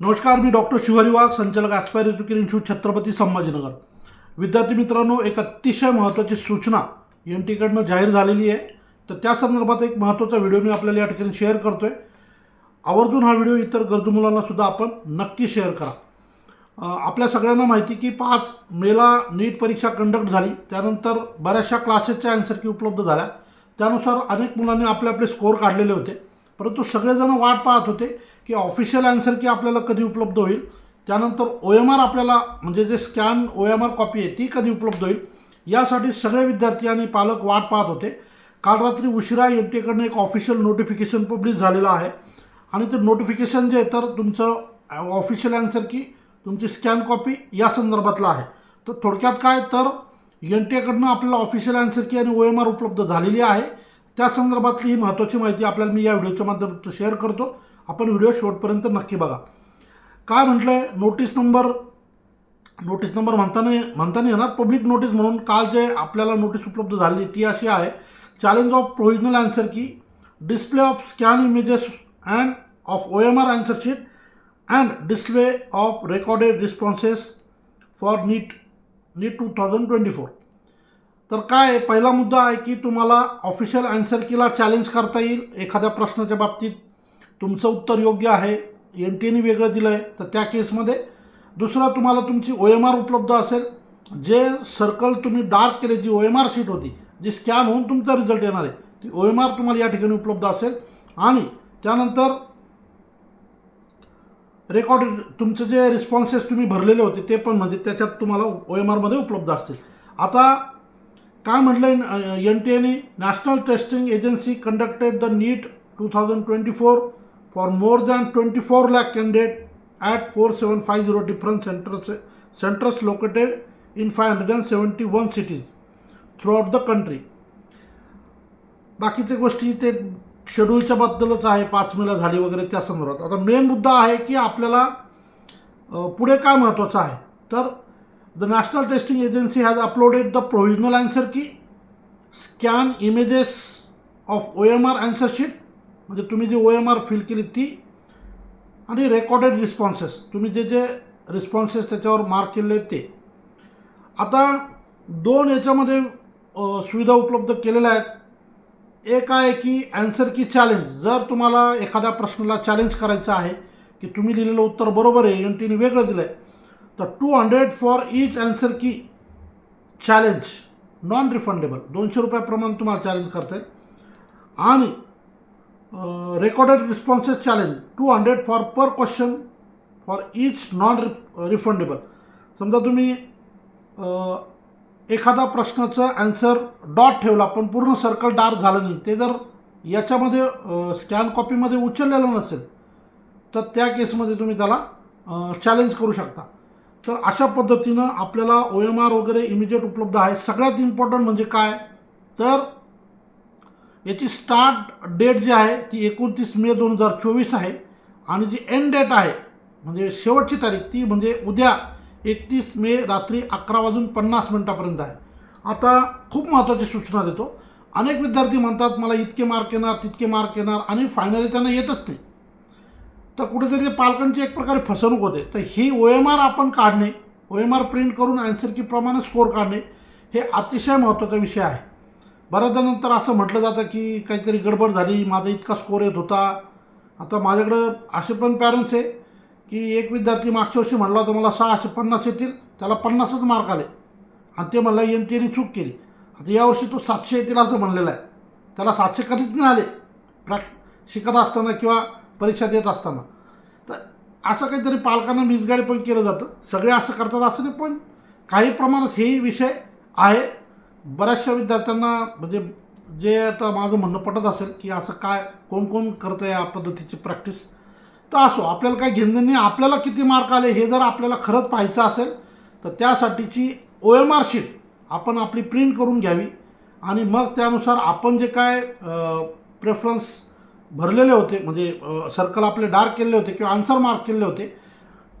नमस्कार मी डॉक्टर शिवारी वाघ संचालक Aspire Education Institute Chhatrapati Sambhajinagar. विद्यार्थी मित्रांनो एक अतिशय महत्त्वाची सूचना एन टीकडनं जाहीर झालेली आहे. तर त्या संदर्भात एक महत्त्वाचा व्हिडिओ मी आपल्याला या ठिकाणी शेअर करतो आहे आवर्जून हा व्हिडिओ इतर गरजू मुलांनासुद्धा आपण नक्की शेअर करा. आपल्या सगळ्यांना माहिती की पाच मेला नीट परीक्षा कंडक्ट झाली. त्यानंतर बऱ्याचशा क्लासेसच्या अँसर की उपलब्ध झाल्या. त्यानुसार अनेक मुलांनी आपले आपले स्कोअर काढलेले होते. परंतु सगळेजण वाट पाहत होते की ऑफिशियल अँसर की आपल्याला कधी उपलब्ध होईल त्यानंतर ओ एम आर आपल्याला म्हणजे जे scan O M R copy आहे ती कधी उपलब्ध होईल यासाठी सगळे विद्यार्थी आणि पालक वाट पाहत होते. काल रात्री उशिरा एन टी कडनं एक ऑफिशियल नोटिफिकेशन पब्लिश झालेलं आहे. आणि ते नोटिफिकेशन जे आहे तर तुमचं ऑफिशियल अँसर की तुमची स्कॅन कॉपी या संदर्भातलं आहे. तर थोडक्यात काय तर एन टी एकडनं आपल्याला ऑफिशियल अँसर की आणि ओ एम आर उपलब्ध झालेली आहे. त्या संदर्भातली ही महत्त्वाची माहिती आपल्याला मी या व्हिडिओच्या माध्यमातून शेअर करतो. आपण व्हिडिओ शेवटपर्यंत नक्की बघा. काय म्हटलं आहे नोटीस नंबर नोटीस नंबर म्हणताना म्हणताना येणार पब्लिक नोटीस म्हणून. काल जे आपल्याला नोटीस उपलब्ध झाली ती अशी आहे challenge of provisional answer key display of scan images and of O M R answer sheet and display of recorded responses for NEET NEET two thousand twenty four तर काय आहे, पहिला मुद्दा आहे की तुम्हाला ऑफिशियल अँसर कीला चॅलेंज करता येईल एखाद्या प्रश्नाच्या बाबतीत. तुमचं उत्तर योग्य आहे एन टी एने वेगळं दिलं आहे तर त्या केसमध्ये दुसरा तुम्हाला तुमची ओ एम आर उपलब्ध असेल जे सर्कल तुम्ही डार्क केले जी ओ एम आर शीट होती जी स्कॅन होऊन तुमचा रिझल्ट येणार आहे ती ओ एम आर तुम्हाला या ठिकाणी उपलब्ध असेल. आणि त्यानंतर रेकॉर्डेड तुमचे जे रिस्पॉन्सेस तुम्ही भरलेले होते ते पण म्हणजे त्याच्यात तुम्हाला ओ एम आरमध्ये उपलब्ध असतील. आता काय म्हटलं एन टी एने national testing agency conducted the NEET two thousand twenty four for more than twenty four lakh at at four seven centers zero different centres centres located in five hundred and one cities through the country बाकीच्या गोष्टी ते शेड्यूलच्या बद्दलच आहे पाच मेला झाली वगैरे त्या संदर्भात. आता मेन मुद्दा आहे की आपल्याला पुढे काय महत्त्वाचं आहे? तर the national testing agency has uploaded the provisional answer key scan images of O M R answer sheet म्हणजे तुम्ही जी ओ एम आर फिल केली ती आणि रेकॉर्डेड रिस्पॉन्सेस तुम्ही जे जे रिस्पॉन्सेस त्याच्यावर मार्क केले ते. आता दोन याच्यामध्ये सुविधा उपलब्ध केलेल्या आहेत. एक आहे की अँसर की चॅलेंज जर तुम्हाला एखाद्या प्रश्नाला चॅलेंज करायचं आहे की तुम्ही लिहिलेलं उत्तर बरोबर आहे एन टीने वेगळं दिलं आहे तर two hundred for each answer key challenge non refundable दोनशे रुपयाप्रमाणे तुम्हाला चॅलेंज करता येईल. आणि recorded responses challenge two hundred for per question for each non refundable समजा तुम्ही एखादा प्रश्नाचं ॲन्सर डॉट ठेवला पण पूर्ण सर्कल डार्क झालं नाही ते जर याच्यामध्ये स्कॅन कॉपीमध्ये उचललेलं नसेल तर त्या केसमध्ये तुम्ही त्याला चॅलेंज करू शकता. तर अशा पद्धतीनं आपल्याला ओ एम आर वगैरे इमिजिएट उपलब्ध आहे. सगळ्यात इम्पॉर्टंट म्हणजे काय? तर याची स्टार्ट डेट जी आहे ती एकोणतीस मे दोन हजार चोवीस आहे. आणि जी एंड डेट आहे म्हणजे शेवटची तारीख ती म्हणजे उद्या एकतीस मे रात्री अकरा वाजून पन्नास मिनटापर्यंत आहे. आता खूप महत्त्वाची सूचना देतो. अनेक विद्यार्थी म्हणतात मला इतके मार्क येणार तितके मार्क येणार आणि फायनली त्यांना येतच नाही. तर कुठेतरी पालकांची एक प्रकारे फसवणूक होते. तर ही ओ एम आर आपण काढणे ओ एम आर प्रिंट करून अँसर कीप्रमाणे स्कोअर काढणे हे अतिशय महत्त्वाचा विषय आहे. बऱ्याचदा नंतर असं म्हटलं जातं की काहीतरी गडबड झाली माझा इतका स्कोअर येत होता. आता माझ्याकडं असे पण पॅरेंट्स आहे की एक विद्यार्थी मागच्या वर्षी म्हटला होता मला सहाशे पन्नास येतील. त्याला पन्नासच मार्क आले. आणि ते म्हणला एन टी एने चूक केली. आता यावर्षी तो सातशे येतील असं म्हणलेलं आहे. त्याला सातशे कधीच नाही आले. प्रॅक् शिकत असताना किंवा परीक्षा देत असताना. तर असं काहीतरी पालकांना मिसगाईड पण केलं जातं. सगळे असं करतात असं नाही पण काही प्रमाणात हेही विषय आहे. बऱ्याचशा विद्यार्थ्यांना म्हणजे जे आता माझं म्हणणं पटत असेल की असं काय कोण कोण करतं या पद्धतीची प्रॅक्टिस तर असो आपल्याला काय घेणं नाही आपल्याला किती मार्क आले हे जर आपल्याला खरंच पाहायचं असेल तर त्यासाठीची ओ एम आर शीट आपण आपली प्रिंट करून घ्यावी आणि मग त्यानुसार आपण जे काय प्रेफरन्स भरलेले होते म्हणजे सर्कल आपले डार्क केलेले होते किंवा आन्सर मार्क केलेले होते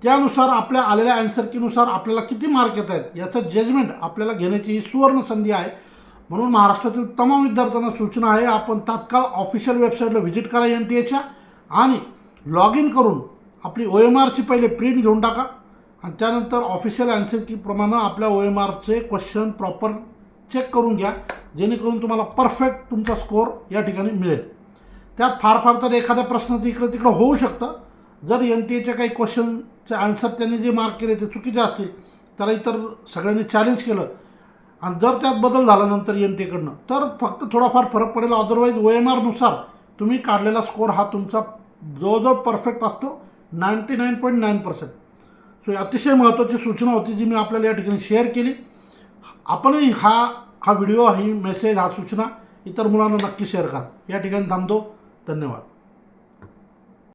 त्यानुसार आपल्या आलेल्या अँसर कीनुसार आपल्याला किती मार्क येत आहेत याचं जजमेंट आपल्याला घेण्याची ही सुवर्ण संधी आहे. म्हणून महाराष्ट्रातील तमाम विद्यार्थ्यांना सूचना आहे आपण तात्काळ ऑफिशियल वेबसाईटला व्हिजिट करा एन टी एच्या आणि लॉग इन करून आपली ओ एम आरची पहिले प्रिंट घेऊन टाका. आणि त्यानंतर ऑफिशियल ॲन्सर कीप्रमाणे आपल्या ओ एम आरचे क्वेश्चन प्रॉपर चेक करून घ्या जेणेकरून तुम्हाला परफेक्ट तुमचा स्कोअर या ठिकाणी मिळेल. त्यात फार फार तर एखाद्या प्रश्नाचं इकडं तिकडं होऊ शकतं जर एन टी एच्या काही क्वेश्चनचे आन्सर त्यांनी जे मार्क केले ते चुकीचे असतील त्याला इतर सगळ्यांनी चॅलेंज केलं आणि जर त्यात बदल झाला नंतर एन टी एकडनं तर फक्त थोडाफार फरक पडेल. अदरवाईज ओ एम आरनुसार तुम्ही काढलेला स्कोअर हा तुमचा जवळजवळ परफेक्ट असतो ninety nine point nine percent so अतिशय महत्त्वाची सूचना होती जी मी आपल्याला या ठिकाणी शेअर केली. आपणही हा हा व्हिडिओ ही मेसेज हा सूचना इतर मुलांना नक्की शेअर करा. या ठिकाणी थांबतो. धन्यवाद.